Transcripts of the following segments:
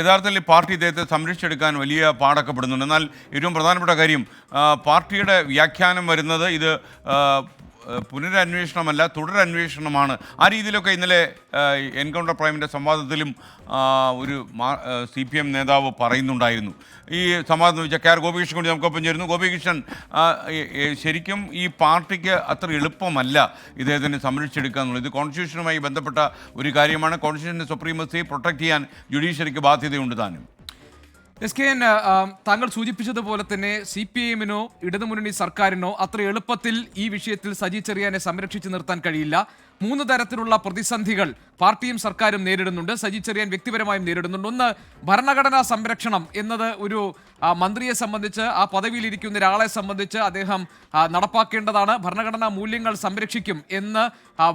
യഥാർത്ഥത്തിൽ പാർട്ടി ഇദ്ദേഹത്തെ സംരക്ഷിച്ചെടുക്കാൻ വലിയ പാടൊക്കെ പെടുന്നുണ്ട്. എന്നാൽ ഏറ്റവും പ്രധാനപ്പെട്ട കാര്യം പാർട്ടിയുടെ വ്യാഖ്യാനം വരുന്നത് ഇത് പുനരന്വേഷണമല്ല തുടരന്വേഷണമാണ്. ആ രീതിയിലൊക്കെ ഇന്നലെ എൻകൗണ്ടർ പ്രൈമിന്റെ സംവാദത്തിലും ഒരു സി പി എം നേതാവ് പറയുന്നുണ്ടായിരുന്നു. ഈ സംവാദം വെച്ചാൽ കെ ആർ ഗോപികൃഷ്ണൻ കൂടി നമുക്കൊപ്പം ചേരുന്നു. ഗോപികൃഷ്ണൻ ശരിക്കും ഈ പാർട്ടിക്ക് അത്ര എളുപ്പമല്ല ഇദ്ദേഹത്തിനെ സംരക്ഷിച്ചെടുക്കുക എന്നുള്ളത്. ഇത് കോൺസ്റ്റിറ്റ്യൂഷനുമായി ബന്ധപ്പെട്ട ഒരു കാര്യമാണ്. കോൺസ്റ്റിറ്റ്യൂഷന്റെ സുപ്രീമസി പ്രൊട്ടക്ട് ചെയ്യാൻ ജുഡീഷ്യറിക്ക് ബാധ്യതയുണ്ട് താനും. എസ് കെ എൻ താങ്കൾ സൂചിപ്പിച്ചതുപോലെ തന്നെ സി പി എമ്മിനോ ഇടതുമുന്നണി സർക്കാരിനോ അത്ര എളുപ്പത്തിൽ ഈ വിഷയത്തിൽ സജി ചെറിയാനെ സംരക്ഷിച്ചു നിർത്താൻ കഴിയില്ല. മൂന്ന് തരത്തിലുള്ള പ്രതിസന്ധികൾ പാർട്ടിയും സർക്കാരും നേരിടുന്നുണ്ട് സജി ചെറിയാൻ വ്യക്തിപരമായും നേരിടുന്നുണ്ട്. ഒന്ന് ഭരണഘടനാ സംരക്ഷണം എന്നത് ഒരു മന്ത്രിയെ സംബന്ധിച്ച് ആ പദവിയിലിരിക്കുന്ന ഒരാളെ സംബന്ധിച്ച് അദ്ദേഹം നടപ്പാക്കേണ്ടതാണ്. ഭരണഘടനാ മൂല്യങ്ങൾ സംരക്ഷിക്കും എന്ന്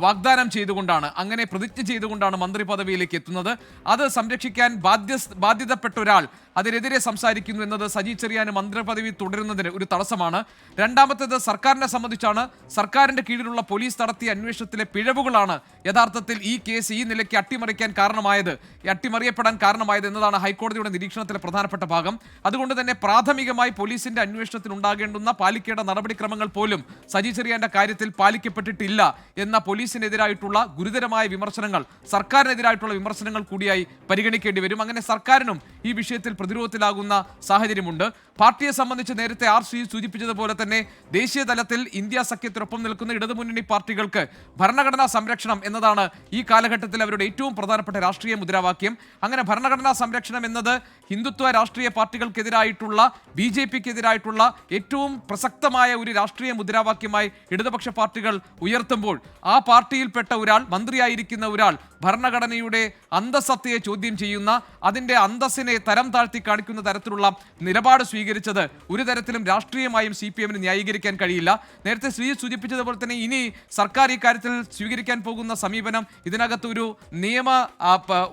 വാഗ്ദാനം ചെയ്തുകൊണ്ടാണ് അങ്ങനെ പ്രതിജ്ഞ ചെയ്തുകൊണ്ടാണ് മന്ത്രി പദവിയിലേക്ക് എത്തുന്നത്. അത് സംരക്ഷിക്കാൻ ബാധ്യ ബാധ്യതപ്പെട്ട ഒരാൾ അതിനെതിരെ സംസാരിക്കുന്നു എന്നത് സജി ചെറിയാന് മന്ത്രി പദവി തുടരുന്നതിന് ഒരു തടസ്സമാണ്. രണ്ടാമത്തേത് സർക്കാരിനെ സംബന്ധിച്ചാണ് സർക്കാരിന്റെ കീഴിലുള്ള പോലീസ് നടത്തിയ അന്വേഷണത്തിലെ പിഴവുകളാണ് യഥാർത്ഥത്തിൽ ഈ കേസ് നിലയ്ക്ക് അട്ടിമറിക്കാൻ കാരണമായത് ഈ അട്ടിമറിയപ്പെടാൻ കാരണമായത് എന്നതാണ് ഹൈക്കോടതിയുടെ നിരീക്ഷണത്തിലെ പ്രധാനപ്പെട്ട ഭാഗം. അതുകൊണ്ട് തന്നെ പ്രാഥമികമായി പോലീസിന്റെ അന്വേഷണത്തിൽ ഉണ്ടാകേണ്ടുന്ന പാലിക്കേണ്ട നടപടിക്രമങ്ങൾ പോലും സജി ചെറിയാന്റെ കാര്യത്തിൽ പാലിക്കപ്പെട്ടിട്ടില്ല എന്ന പോലീസിനെതിരായിട്ടുള്ള ഗുരുതരമായ വിമർശനങ്ങൾ സർക്കാരിനെതിരായിട്ടുള്ള വിമർശനങ്ങൾ കൂടിയായി പരിഗണിക്കേണ്ടി വരും. അങ്ങനെ സർക്കാരിനും ഈ വിഷയത്തിൽ പ്രതിരോധത്തിലാകുന്ന സാഹചര്യമുണ്ട്. പാർട്ടിയെ സംബന്ധിച്ച് നേരത്തെ ആർ ശ്രീ സൂചിപ്പിച്ചതുപോലെ തന്നെ ദേശീയ തലത്തിൽ ഇന്ത്യ സഖ്യത്തിനൊപ്പം നിൽക്കുന്ന ഇടതുമുന്നണി പാർട്ടികൾക്ക് ഭരണഘടനാ സംരക്ഷണം എന്നതാണ് ഈ കാലഘട്ടത്തിൽ അവരുടെ ഏറ്റവും പ്രധാനപ്പെട്ട രാഷ്ട്രീയ മുദ്രാവാക്യം. അങ്ങനെ ഭരണഘടനാ സംരക്ഷണം എന്നത് ഹിന്ദുത്വ രാഷ്ട്രീയ പാർട്ടികൾക്കെതിരായിട്ടുള്ള ബി ജെ പിക്കെതിരായിട്ടുള്ള ഏറ്റവും പ്രസക്തമായ ഒരു രാഷ്ട്രീയ മുദ്രാവാക്യമായി ഇടതുപക്ഷ പാർട്ടികൾ ഉയർത്തുമ്പോൾ ആ പാർട്ടിയിൽപ്പെട്ട ഒരാൾ മന്ത്രിയായിരിക്കുന്ന ഒരാൾ ഭരണഘടനയുടെ അന്തസ്സത്തയെ ചോദ്യം ചെയ്യുന്ന അതിന്റെ അന്തസ്സിനെ തരം താഴ്ത്തി കാണിക്കുന്ന തരത്തിലുള്ള നിലപാട് സ്വീകരിച്ചത് ഒരു തരത്തിലും രാഷ്ട്രീയമായും സി പി എമ്മിന് ന്യായീകരിക്കാൻ കഴിയില്ല. നേരത്തെ ശ്രീ സൂചിപ്പിച്ചതുപോലെ തന്നെ ഇനി സർക്കാർ ഇക്കാര്യത്തിൽ കാര്യത്തിൽ സ്വീകരിക്കാൻ പോകുന്ന സമീപനം ഇതിനകത്ത് ഒരു നിയമ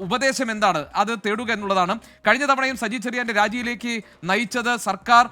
ഉപദേശം എന്താണ്? അത് തേടുക എന്നുള്ളതാണ്. കഴിഞ്ഞ തവണയും സജി ചെറിയാന്റെ രാജിയിലേക്ക് നയിച്ചത് സർക്കാർ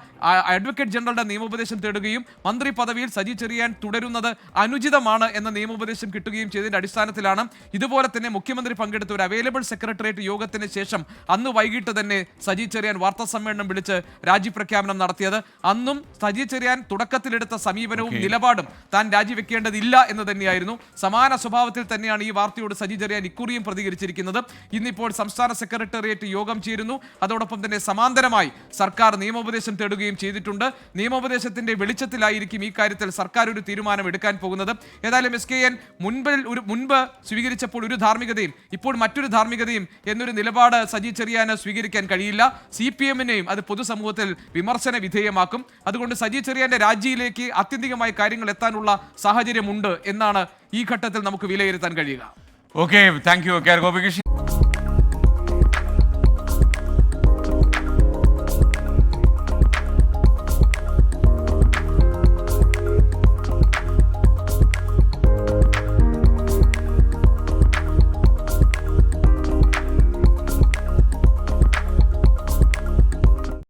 അഡ്വക്കേറ്റ് ജനറലുടെ നിയമോപദേശം തേടുകയും മന്ത്രി പദവിയിൽ സജി ചെറിയാൻ തുടരുന്നത് അനുചിതമാണ് എന്ന നിയമോപദേശം കിട്ടുകയും ചെയ്തതിന്റെ അടിസ്ഥാനത്തിലാണ്. ഇതുപോലെ തന്നെ മുഖ്യമന്ത്രി പങ്കെടുത്ത ഒരു അവൈലബിൾ സെക്രട്ടേറിയറ്റ് യോഗത്തിന് ശേഷം അന്ന് വൈകിട്ട് തന്നെ സജി ചെറിയാൻ വാർത്താ സമ്മേളനം വിളിച്ച് രാജി പ്രഖ്യാപനം നടത്തിയത്. അന്നും സജി ചെറിയാൻ തുടക്കത്തിലെടുത്ത സമീപനവും നിലപാടും താൻ രാജിവെക്കേണ്ടതില്ല എന്ന് തന്നെയായിരുന്നു. സമാന സ്വഭാവത്തിൽ തന്നെയാണ് ഈ വാർത്തയോട് സജി ചെറിയാൻ ഇക്കുറിയും പ്രതികരിച്ചിരിക്കുന്നത്. ഇന്നിപ്പോൾ സംസ്ഥാന സെക്രട്ടേറിയറ്റ് യോഗം ചേരുന്നു. അതോടൊപ്പം തന്നെ സമാന്തരമായി സർക്കാർ നിയമോപദേശം തേടുകയും ചെയ്തിട്ടുണ്ട്. നിയമോപദേശത്തിന്റെ വെളിച്ചത്തിലായിരിക്കും ഈ കാര്യത്തിൽ സർക്കാർ ഒരു തീരുമാനം എടുക്കാൻ പോകുന്നത്. ഏതായാലും എസ് കെ എൻ മുൻപിൽ ഒരു മുൻപ് സ്വീകരിച്ചപ്പോൾ ഒരു ധാർമ്മികതയും ഇപ്പോൾ മറ്റൊരു ധാർമ്മികതയും എന്നൊരു നിലപാട് സജി ചെറിയാന് സ്വീകരിക്കാൻ കഴിയില്ല. സി പി എമ്മിനെയും അത് പൊതുസമൂഹത്തിൽ വിമർശന വിധേയമാക്കും. അതുകൊണ്ട് സജി ചെറിയാന്റെ രാജിയിലേക്ക് ആത്യന്തികമായി കാര്യങ്ങൾ എത്താനുള്ള സാഹചര്യമുണ്ട് എന്നാണ് ഈ ഘട്ടത്തിൽ നമുക്ക് വിലയിരുത്താൻ കഴിയുക. Okay thank you K Gopikrishnan